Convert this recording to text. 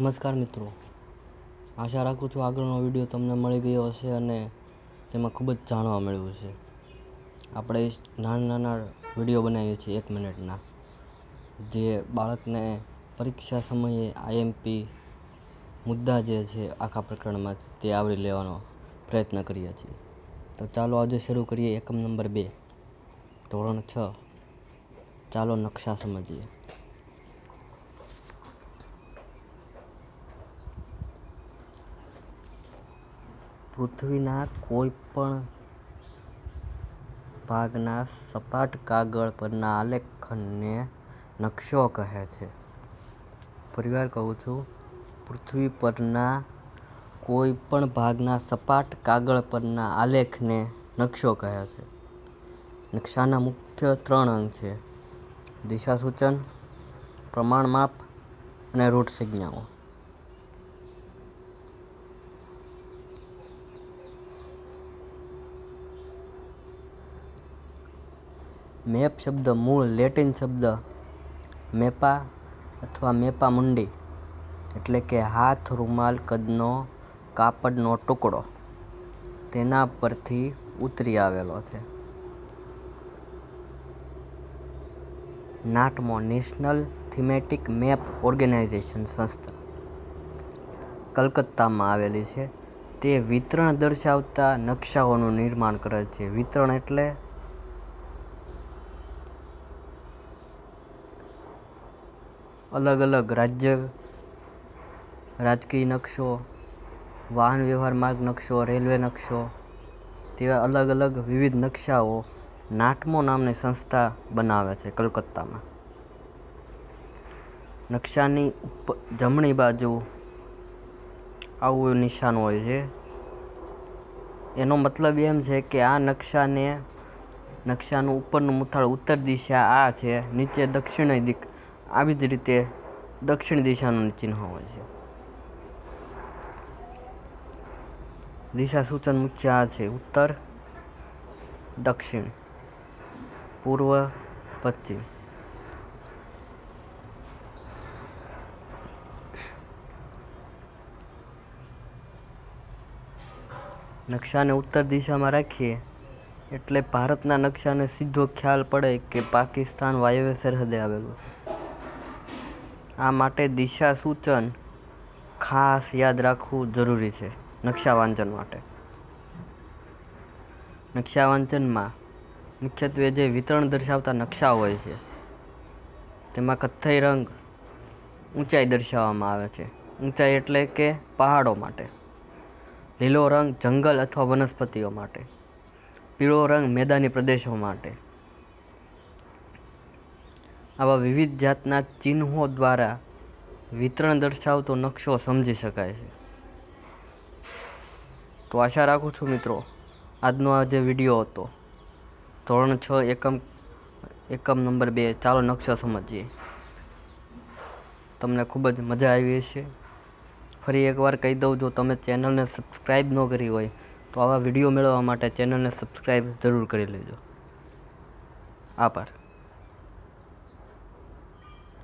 નમસ્કાર મિત્રો. આશા રાખું છું આગળનો વીડિયો તમને મળી ગયો હશે અને તેમાં ખૂબ જ જાણવા મળ્યું છે. આપણે નાના નાના વીડિયો બનાવીએ છીએ એક મિનિટના. જે બાળકને પરીક્ષા સમયે આઈએમપી મુદ્દા જે છે આખા પ્રકરણમાં તે આવરી લેવાનો પ્રયત્ન કરીએ છીએ. તો ચાલો આજે શરૂ કરીએ એકમ નંબર બે. ધોરણ છ. ચાલો નકશા સમજીએ. પૃથ્વીના કોઈ પણ ભાગના સપાટ કાગળ પરના આલેખનને નકશો કહે છે. ફરીવાર કહું છું, પૃથ્વી પરના કોઈ પણ ભાગના સપાટ કાગળ પરના આલેખને નકશો કહે છે. નકશાના મુખ્ય ત્રણ અંગ છે. દિશા સૂચન પ્રમાણ માપ અને રૂટ સંજ્ઞાઓ. મેપ શબ્દ મૂળ લેટિન શબ્દ મેપા અથવા મેપા મુંડી એટલે કે હાથ, રૂમાલ, કદનો, કાપડનો ટુકડો તેના પરથી ઉતરી આવેલો છે. NATMO national thematic map organisation સંસ્થા કલકત્તામાં આવેલી છે. તે વિતરણ દર્શાવતા નકશાઓનું નિર્માણ કરે છે. વિતરણ એટલે અલગ અલગ રાજ્ય, રાજકીય નકશો, વાહન વ્યવહાર માર્ગ નકશો, રેલવે નકશો, તેવા અલગ અલગ વિવિધ નકશાઓ નાટમો નામની સંસ્થા બનાવે છે કલકત્તામાં. નકશાની જમણી બાજુ આવું નિશાન હોય છે. એનો મતલબ એમ છે કે આ નકશાને, નકશાનું ઉપરનું મુથાળ ઉત્તર દિશા આ છે, નીચે દક્ષિણ દિક આવી જ રીતે દક્ષિણ દિશાનું ચિહ્ન હોય છે. દિશા સૂચન મુખ્ય આ છે. ઉત્તર, દક્ષિણ, પૂર્વ, પશ્ચિમ. નકશાને ઉત્તર દિશામાં રાખીએ એટલે ભારતના નકશાને સીધો ખ્યાલ પડે કે પાકિસ્તાન વાયવ્ય સરહદે આવેલું છે. આ માટે દિશા સૂચન ખાસ યાદ રાખવું જરૂરી છે નકશા વાંચન માટે. નકશા વાંચનમાં મુખ્યત્વે જે વિતરણ દર્શાવતા નકશા હોય છે, તેમાં કથ્થઈ રંગ ઊંચાઈ દર્શાવવામાં આવે છે. ઊંચાઈ એટલે કે પહાડો માટે. લીલો રંગ જંગલ અથવા વનસ્પતિઓ માટે. પીળો રંગ મેદાની પ્રદેશો માટે. આવા વિવિધ જાતના ચિહ્નો દ્વારા વિતરણ દર્શાવતો નકશો સમજી શકાય છે. તો આશા રાખું છું મિત્રો, આજનો આ જે વીડિયો હતો, ધોરણ છ એકમ એકમ નંબર બે, ચાલો નકશો સમજીએ. તમને ખૂબ જ મજા આવી હશે. ફરી એકવાર કહી દઉં, જો તમે ચેનલને સબસ્ક્રાઈબ ન કરી હોય, તો આવા વીડિયો મેળવવા માટે ચેનલને સબસ્ક્રાઈબ જરૂર કરી લેજો. આભાર.